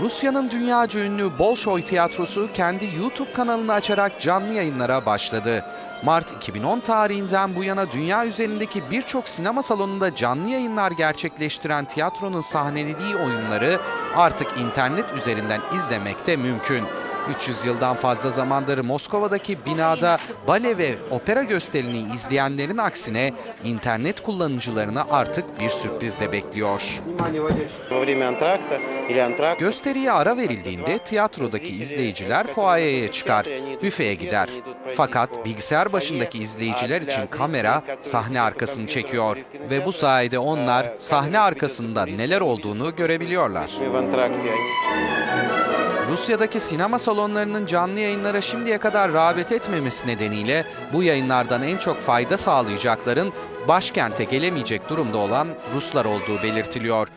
Rusya'nın dünyaca ünlü Bolşoy Tiyatrosu kendi YouTube kanalını açarak canlı yayınlara başladı. Mart 2010 tarihinden bu yana dünya üzerindeki birçok sinema salonunda canlı yayınlar gerçekleştiren tiyatronun sahnelediği oyunları artık internet üzerinden izlemek de mümkün. 300 yıldan fazla zamandır Moskova'daki binada bale ve opera gösterini izleyenlerin aksine internet kullanıcılarını artık bir sürpriz de bekliyor. Gösteriye ara verildiğinde tiyatrodaki izleyiciler fuayeye çıkar, büfeye gider. Fakat bilgisayar başındaki izleyiciler için kamera sahne arkasını çekiyor ve bu sayede onlar sahne arkasında neler olduğunu görebiliyorlar. Rusya'daki sinema salonlarının canlı yayınlara şimdiye kadar rağbet etmemesi nedeniyle bu yayınlardan en çok fayda sağlayacakların başkente gelemeyecek durumda olan Ruslar olduğu belirtiliyor.